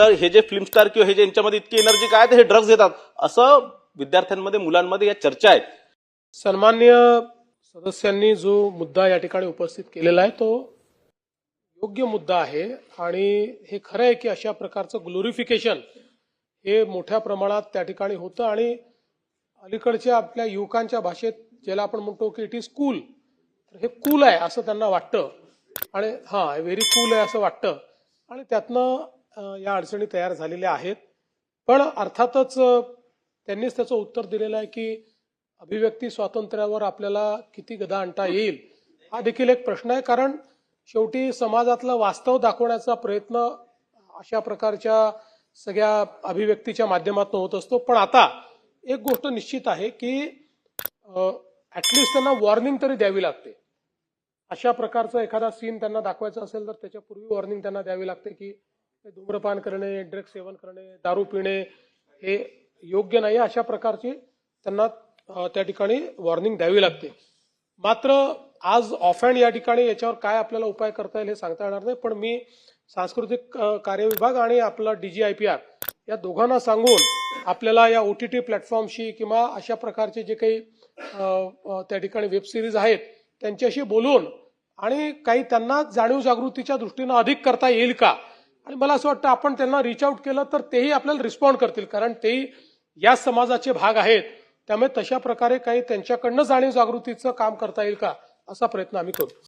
तर हे जे फिल्म स्टार किंवा हे जे यांच्यामध्ये इतकी एनर्जी काय तर हे ड्रग्ज देतात असं विद्यार्थ्यांमध्ये मुलांमध्ये या चर्चा आहेत सन्मान्य सदस्यांनी जो मुद्दा या ठिकाणी उपस्थित केलेला आहे तो योग्य मुद्दा आहे. आणि हे खरं आहे की अशा प्रकारचं ग्लोरिफिकेशन हे मोठ्या प्रमाणात त्या ठिकाणी होतं. आणि अलीकडच्या आपल्या युवकांच्या भाषेत ज्याला आपण म्हणतो की इट इज कूल तर हे कूल आहे असं त्यांना वाटतं. आणि हां व्हेरी कूल आहे असं वाटतं. आणि त्यातनं या अडचणी तयार झालेल्या आहेत. पण अर्थातच त्यांनीच त्याचं उत्तर दिलेलं आहे की अभिव्यक्ती स्वातंत्र्यावर आपल्याला किती गदा आणता येईल हा देखील एक प्रश्न आहे. कारण शेवटी समाजातलं वास्तव दाखवण्याचा प्रयत्न अशा प्रकारच्या सगळ्या अभिव्यक्तीच्या माध्यमातून होत असतो. पण आता एक गोष्ट निश्चित आहे की ऍटलिस्ट त्यांना वॉर्निंग तरी द्यावी लागते. अशा प्रकारचा एखादा सीन त्यांना दाखवायचा असेल तर त्याच्यापूर्वी वॉर्निंग त्यांना द्यावी लागते की धूम्रपान करणे ड्रग्स सेवन करणे दारू पिणे हे योग्य नाही अशा प्रकारची त्यांना त्या ठिकाणी वॉर्निंग द्यावी लागते. मात्र आज ऑफ हँड या ठिकाणी याच्यावर काय आपल्याला उपाय करता येईल हे सांगता येणार नाही पण मी सांस्कृतिक कार्य विभाग आणि आपला डीजी आय पी आर या दोघांना सांगून आपल्याला या ओ टी टी प्लॅटफॉर्मशी किंवा अशा प्रकारचे जे काही त्या ठिकाणी वेब सिरीज आहेत त्यांच्याशी बोलून आणि काही त्यांना जाणीव जागृतीच्या दृष्टीनं अधिक करता येईल का? आणि मला असं वाटतं आपण त्यांना रिच आउट केलं तर तेही आपल्याला रिस्पॉन्ड करतील. कारण तेही या समाजाचे भाग आहेत. त्यामुळे तशा प्रकारे काही त्यांच्याकडनं जाणीव जागृतीचं काम करता येईल का? असा प्रयत्न आम्ही करू.